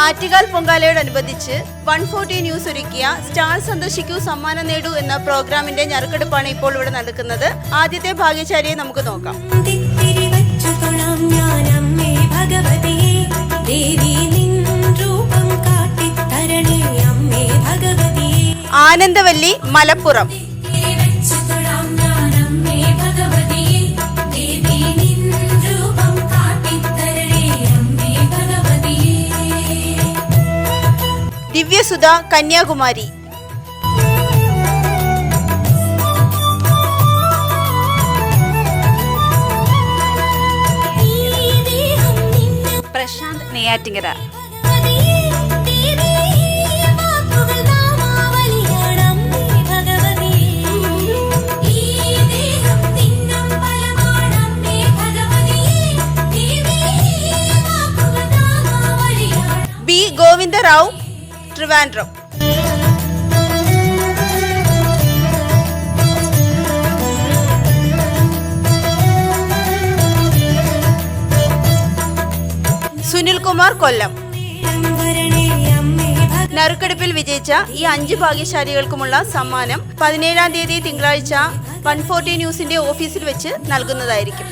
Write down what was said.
ആറ്റുകാൽ പൊങ്കാലയോടനുബന്ധിച്ച് one forty news ഒരുക്കിയ star സന്ദർശിക്കൂ സമ്മാനം നേടൂ എന്ന പ്രോഗ്രാമിന്റെ ഞറുക്കെടുപ്പാണ് ഇപ്പോൾ ഇവിടെ നടക്കുന്നത്. ആദ്യത്തെ ഭാഗ്യശാലിയെ നമുക്ക് നോക്കാം. ആനന്ദവല്ലി വച്ചു ഭഗവതിയെ കന്യാകുമാരി. പ്രശാന്ത് നെയ്യാറ്റിങ്കര. ബി ഗോവിന്ദറാവു ട്രിവാൻഡ്രം. സുനിൽകുമാർ കൊല്ലം. വരണേ നറുക്കെടുപ്പിൽ വിജയിച്ച ഈ അഞ്ച് ഭാഗ്യശാലികൾക്കുമുള്ള സമ്മാനം പതിനേഴാം തീയതി തിങ്കളാഴ്ച വൺ ഫോർട്ടി ന്യൂസിന്റെ ഓഫീസിൽ വെച്ച് നൽകുന്നതായിരിക്കും.